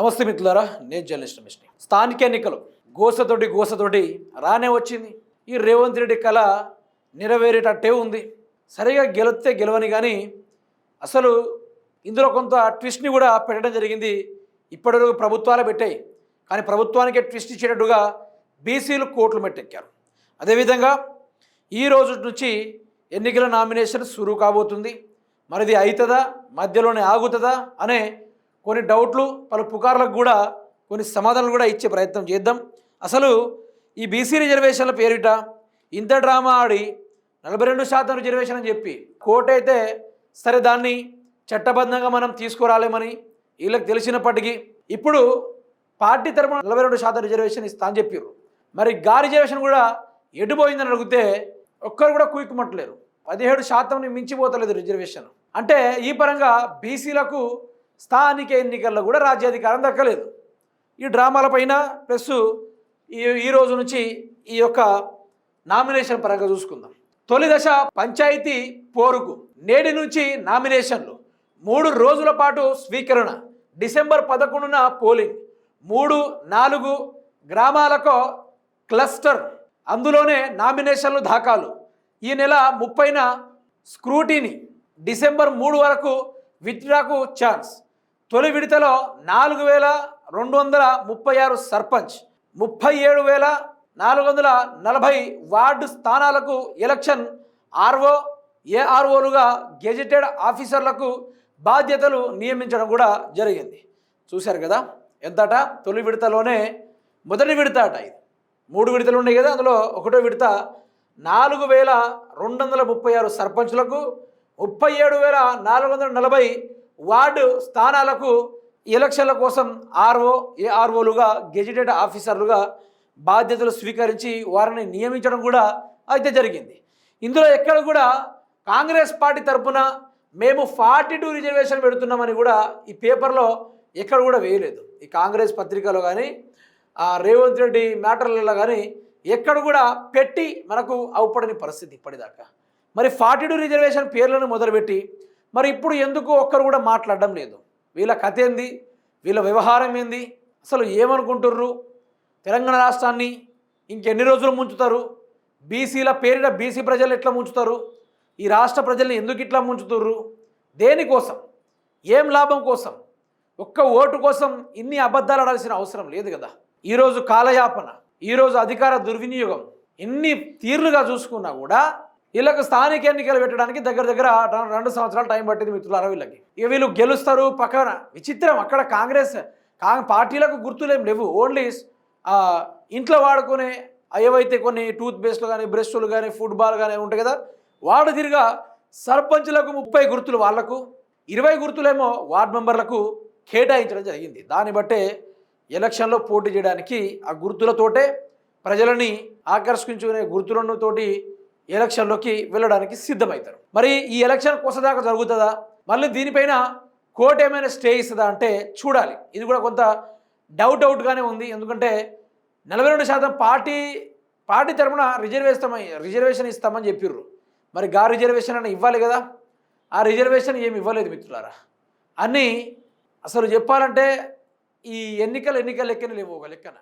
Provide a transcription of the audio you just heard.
నమస్తే మిత్రులారా నేను జర్నలిస్ట్ మిస్ని స్థానిక ఎన్నికలు గోసతోటి గోసతోటి రానే వచ్చింది. ఈ రేవంత్ రెడ్డి కళ నెరవేరేటట్టే ఉంది. సరిగా గెలిస్తే గెలవని కానీ అసలు ఇందులో కొంత ట్విస్ట్ని కూడా పెట్టడం జరిగింది. ఇప్పటివరకు ప్రభుత్వాలు పెట్టాయి. కానీ ప్రభుత్వానికే ట్విస్ట్ ఇచ్చేటట్టుగా బీసీలు కోట్లు మెట్టెక్కారు. అదేవిధంగా ఈ రోజు నుంచి ఎన్నికల నామినేషన్ సురువు కాబోతుంది. మరిది అవుతుందా మధ్యలోనే ఆగుతుందా? అనే కొన్ని డౌట్లు పలు పుకార్లకు కూడా కొన్ని సమాధానాలు కూడా ఇచ్చే ప్రయత్నం చేద్దాం. అసలు ఈ బీసీ రిజర్వేషన్ల పేరిట ఇంత డ్రామా ఆడి నలభై రెండు శాతం రిజర్వేషన్ అని చెప్పి కోర్టు అయితే సరే దాన్ని చట్టబద్ధంగా మనం తీసుకురాలేమని వీళ్ళకి తెలిసినప్పటికీ ఇప్పుడు పార్టీ తరపున నలభై రెండు శాతం రిజర్వేషన్ ఇస్తా అని చెప్పారు. మరి గా రిజర్వేషన్ కూడా ఎటుపోయిందని అడిగితే ఒక్కరు కూడా కుయ్యమంటలేరు పదిహేడు శాతం మించిపోతలేదు రిజర్వేషన్. అంటే ఈ పరంగా బీసీలకు స్థానిక ఎన్నికల్లో కూడా రాజ్యాధికారం దక్కలేదు. ఈ డ్రామాలపైన ప్లస్ ఈ ఈ రోజు నుంచి ఈ యొక్క నామినేషన్ పరంగా చూసుకుందాం. తొలి దశ పంచాయతీ పోరుకు నేటి నుంచి నామినేషన్లు. మూడు రోజుల పాటు స్వీకరణ. డిసెంబర్ పదకొండున పోలింగ్. మూడు నాలుగు గ్రామాలకు క్లస్టర్. అందులోనే నామినేషన్లు దాఖలు. ఈ నెల ముప్పైన స్క్రూటీని డిసెంబర్ మూడు వరకు విత్డ్రాకు ఛాన్స్. తొలి విడతలో నాలుగు వేల రెండు వందల ముప్పై ఆరు సర్పంచ్ ముప్పై ఏడు వేల నాలుగు వందల నలభై వార్డు స్థానాలకు ఎలక్షన్ ఆర్ఓ ఏఆర్ఓలుగా గెజిటెడ్ ఆఫీసర్లకు బాధ్యతలు నియమించడం కూడా జరిగింది. చూశారు కదా ఎంతట? తొలి విడతలోనే మొదటి విడత అట ఇది. మూడు విడతలు ఉన్నాయి కదా అందులో ఒకటో విడత నాలుగు వేల రెండు వందల ముప్పై ఆరు సర్పంచ్లకు ముప్పై ఏడు వేల నాలుగు వందల నలభై వార్డు స్థానాలకు ఎలక్షన్ల కోసం ఆర్ఓ ఏఆర్ఓలుగా గెజిటెడ్ ఆఫీసర్లుగా బాధ్యతలు స్వీకరించి వారిని నియమించడం కూడా అయితే జరిగింది. ఇందులో ఎక్కడ కూడా కాంగ్రెస్ పార్టీ తరపున మేము ఫార్టీ టూ రిజర్వేషన్ పెడుతున్నామని కూడా ఈ పేపర్లో ఎక్కడ కూడా వేయలేదు. ఈ కాంగ్రెస్ పత్రికలో కానీ ఆ రేవంత్ రెడ్డి మ్యాటర్లలో కానీ ఎక్కడ కూడా పెట్టి మనకు అవుపడని పరిస్థితి ఇప్పటిదాకా. మరి ఫార్టీ టూ రిజర్వేషన్ పేర్లను మొదలుపెట్టి మరి ఇప్పుడు ఎందుకు ఒక్కరు కూడా మాట్లాడడం లేదు? వీళ్ళ కథ ఏంది? వీళ్ళ వ్యవహారం ఏంది? అసలు ఏమనుకుంటుర్రు? తెలంగాణ రాష్ట్రాన్ని ఇంకెన్ని రోజులు ముంచుతారు? బీసీల పేరిట బీసీ ప్రజలు ఎట్లా ముంచుతారు? ఈ రాష్ట్ర ప్రజల్ని ఎందుకు ఇట్లా ముంచుతుర్రు? దేనికోసం? ఏం లాభం కోసం? ఒక్క ఓటు కోసం ఇన్ని అబద్ధాలు ఆడాల్సిన అవసరం లేదు కదా. ఈరోజు కాలయాపన ఈరోజు అధికార దుర్వినియోగం ఎన్ని తీర్లుగా చూసుకున్నా కూడా వీళ్ళకి స్థానిక ఎన్నికలు పెట్టడానికి దగ్గర దగ్గర రెండు సంవత్సరాలు టైం పట్టింది మిత్రులారా వీళ్ళకి. ఇక వీళ్ళు గెలుస్తారు పక్కన. విచిత్రం. అక్కడ కాంగ్రెస్ కా పార్టీలకు గుర్తులేం లేవు. ఓన్లీ ఇంట్లో వాడుకునే ఏవైతే కొన్ని టూత్ పేస్ట్లు కానీ బ్రష్లు కానీ ఫుట్బాల్ కానీ ఉంటాయి కదా వాడు తిరిగా సర్పంచులకు ముప్పై గుర్తులు వాళ్ళకు ఇరవై గుర్తులేమో వార్డు మెంబర్లకు కేటాయించడం జరిగింది. దాన్ని బట్టే ఎలక్షన్లో పోటీ చేయడానికి ఆ గుర్తులతోటే ప్రజలని ఆకర్షించుకునే గుర్తులను తోటి ఎలక్షన్లోకి వెళ్ళడానికి సిద్ధమవుతారు. మరి ఈ ఎలక్షన్ కొసదాకా జరుగుతుందా? మళ్ళీ దీనిపైన కోర్టు ఏమైనా స్టే ఇస్తుందా అంటే చూడాలి. ఇది కూడా కొంత డౌట్ అవుట్గానే ఉంది. ఎందుకంటే నలభై రెండు శాతం పార్టీ పార్టీ తరఫున రిజర్వేషన్ రిజర్వేషన్ ఇస్తామని చెప్పిర్రు. మరి గా రిజర్వేషన్ అని ఇవ్వాలి కదా. ఆ రిజర్వేషన్ ఏమి ఇవ్వలేదు మిత్రులారా. అని అసలు చెప్పాలంటే ఈ ఎన్నికలు ఎన్నికల లెక్కన లేవు ఒక లెక్కన.